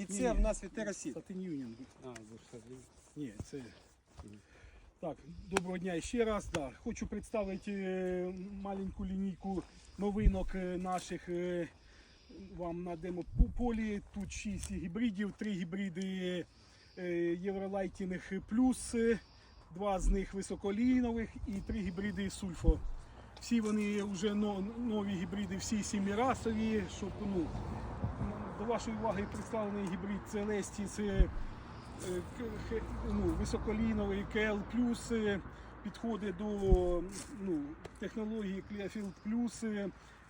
І це в нас від Терасіт. Сатин Юніон. А. Ні, це. Так, доброго дня ще раз. Да. Хочу представити е, маленьку лінійку новинок е, наших е, вам на демополі. Тут 6 гібридів, 3 гібриди Євролайтінг плюс, два з них високолінових і 3 гібриди сульфо. Всі вони вже нові гібриди, всі сімірасові, щоб ну, вашої уваги представлений гібрид Целесті, це е, ну, високоліновий КЛ плюс підходить до ну, технології Clearfield Plus. е,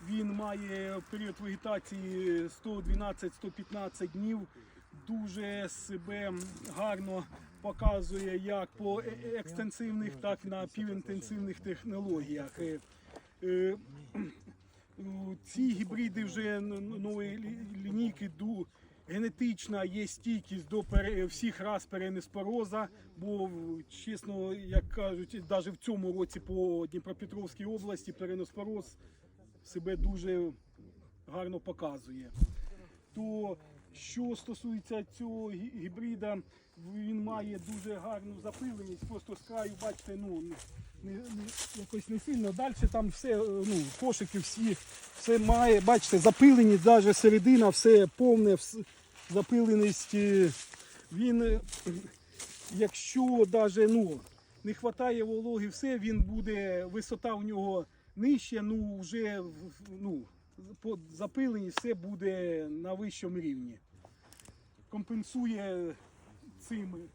Він має період вегетації 112-115 днів. Дуже себе гарно показує як по е- е- екстенсивних, так і на півінтенсивних технологіях. Ці гібриди вже нової лі- лінійки ду генетична є стійкість до всіх раз перенеспороза, бо чесно, як кажуть, навіть в цьому році по Дніпропетровській області перенеспороз себе дуже гарно показує. То що стосується цього гібрида, він має дуже гарну запиленість. Просто з краю, бачите, ну не, не, якось не сильно. Далі там все, е, ну, кошики всі, все має, бачите, запиленість, навіть середина, все повне, запиленість. е, Він, е, якщо навіть ну, не вистачає вологи, все, він буде, висота у нього нижча, ну вже ну, по запиленість все буде на вищому рівні. Компенсує цим